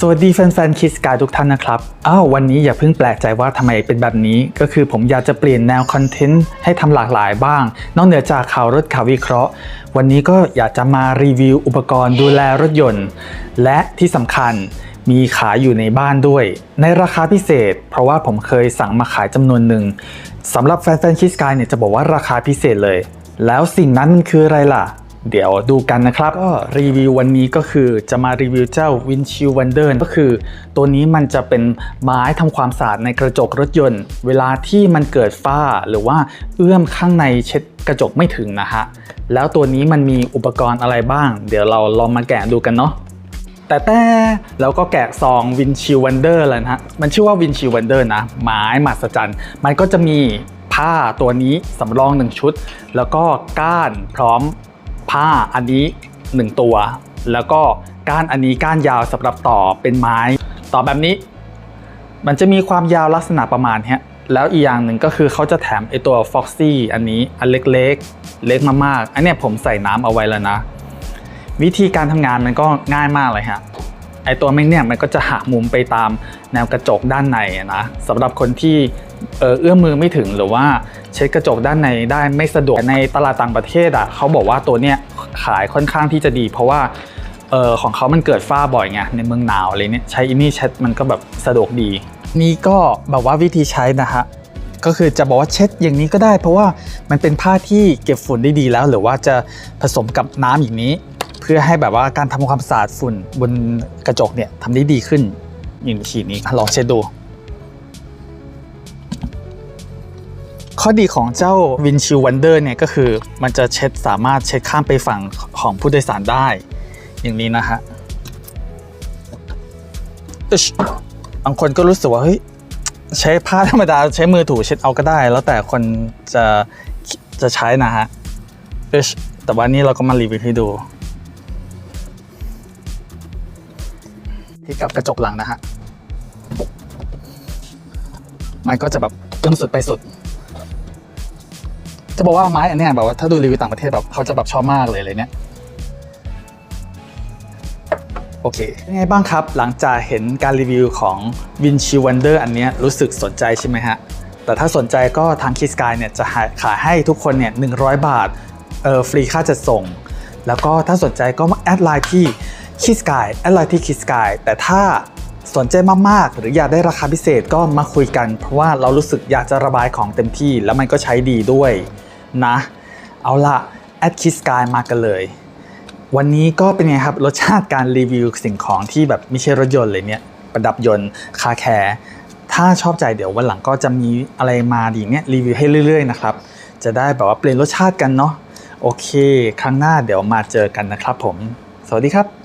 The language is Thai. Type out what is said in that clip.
สวัสดีแฟนๆคิสกายทุกท่านนะครับ อ้าววันนี้อย่าเพิ่งแปลกใจว่าทำไมเป็นแบบนี้ ก็คือผมอยากจะเปลี่ยนแนวคอนเทนต์ให้ทำหลากหลายบ้าง นอกเหนือจากข่าวรถข่าววิเคราะห์ วันนี้ก็อยากจะมารีวิวอุปกรณ์ดูแลรถยนต์ และที่สำคัญมีขายอยู่ในบ้านด้วย ในราคาพิเศษ เพราะว่าผมเคยสั่งมาขายจำนวนหนึ่งสำหรับแฟนๆคิสกายเนี่ยจะบอกว่าราคาพิเศษเลย แล้วสิ่งนั้นมันคืออะไรล่ะ เดี๋ยวดูกันนะครับ ก็รีวิววันนี้ก็คือจะมารีวิวเจ้า Windshield Wonder ก็คือ ตัวนี้มันจะเป็นไม้ทำความสะอาดในกระจกรถยนต์ เวลาที่มันเกิดฝ้าหรือว่าเอื้อมข้างในเช็ดกระจกไม่ถึงนะฮะ แล้วตัวนี้มันมีอุปกรณ์อะไรบ้าง เดี๋ยวเราลองมาแกะดูกันเนาะแต่แต่แล้วก็แกะซอง Windshield Wonder แล้วนะฮะ มันชื่อว่า Windshield Wonder นะ ไม้มหัศจรรย์มันก็จะมีผ้าตัวนี้สำรอง1ชุด แล้วก็ก้านพร้อม ผ้าอันนี้ 1 ตัว แล้วก็ก้านอันนี้ก้านยาวสำหรับต่อเป็นไม้ ต่อแบบนี้ มันจะมีความยาวลักษณะประมาณเนี้ยแล้วอีกอย่างหนึ่งก็คือเขาจะแถมไอตัว Foxy อันนี้อันเล็กๆ เล็กมากๆ อันเนี้ยผมใส่น้ำเอาไว้แล้วนะ วิธีการทำงานมันก็ง่ายมากเลยฮะ ไอตัวแม่งเนี่ยมันก็จะหักมุมไปตามแนวกระจกด้านในนะสำหรับคนที่เอื้อมมือไม่ถึงหรือว่าเช็ดกระจกด้านในได้ไม่สะดวกในตลาดต่างประเทศอะเขาบอกว่าตัวเนี้ยขายค่อนข้างที่จะดี เพราะว่าเออของเขามันเกิดฝ้าบ่อยไงในเมืองหนาวอะไรเนี่ยใช้อินี่เช็ดมันก็แบบสะดวกดี นี่ก็แบบว่าวิธีใช้นะฮะก็คือจะบอกว่าเช็ดอย่างนี้ก็ได้ เพราะว่ามันเป็นผ้าที่เก็บฝุ่นได้ดีแล้ว หรือว่าจะผสมกับน้ำอย่างนี้ เพื่อให้แบบว่าการทำความสะอาดฝุ่นบนกระจกเนี่ยทำได้ดีขึ้นอย่างฉีดนี้ลองเช็ดดู ข้อดีของเจ้า Windshield Wonder เนี่ยก็คือมันจะเช็ดสามารถเช็ดข้ามไปฝั่งของผู้โดยสารได้ อย่างนี้นะฮะอึ๊ชบางคนก็รู้สึกว่าเฮ้ยใช้ผ้าธรรมดาใช้มือถูเช็ดเอาก็ได้ แล้วแต่คนจะจะใช้นะฮะเอ้ยแต่ว่านี่เราก็มารีวิวให้ดู ที่กับกระจกหลังนะฮะ มันก็จะแบบจนสุดไปสุด จะบอกว่าไม้อันเนี้ยแบบว่าถ้าดูรีวิวต่างประเทศแบบเขาจะแบบชอบมากเลยเลยเนี่ยโอเคยังไงบ้างครับ หลังจากเห็นการรีวิวของ Windshield Wonder อันนี้รู้สึกสนใจใช่ไหมฮะ แต่ถ้าสนใจก็ทาง Kiss Sky เนี่ยจะขายให้ทุกคนเนี่ย100 บาท เออฟรีค่าจัดส่ง แล้วก็ถ้าสนใจก็มาแอดไลน์ที่ Kiss Sky แอดไลน์ที่ Kiss Sky แต่ถ้าสนใจมากๆ หรืออยากได้ราคาพิเศษก็มาคุยกัน เพราะว่าเรารู้สึกอยากจะระบายของเต็มที่ แล้วมันก็ใช้ดีด้วยนะ เอาละแอด Kiss Sky มากันเลย วันนี้ก็เป็นไงครับรสชาติการรีวิวสิ่งของที่แบบไม่ใช่รถยนต์เลยเนี่ย ประดับยนต์คาแคร์ถ้าชอบใจเดี๋ยววันหลังก็จะมีอะไรมาดีเนี่ยรีวิวให้เรื่อยๆนะครับจะได้แบบว่าเปลี่ยนรสชาติกันเนาะโอเค ครั้งหน้าเดี๋ยวมาเจอกันนะครับผม สวัสดีครับ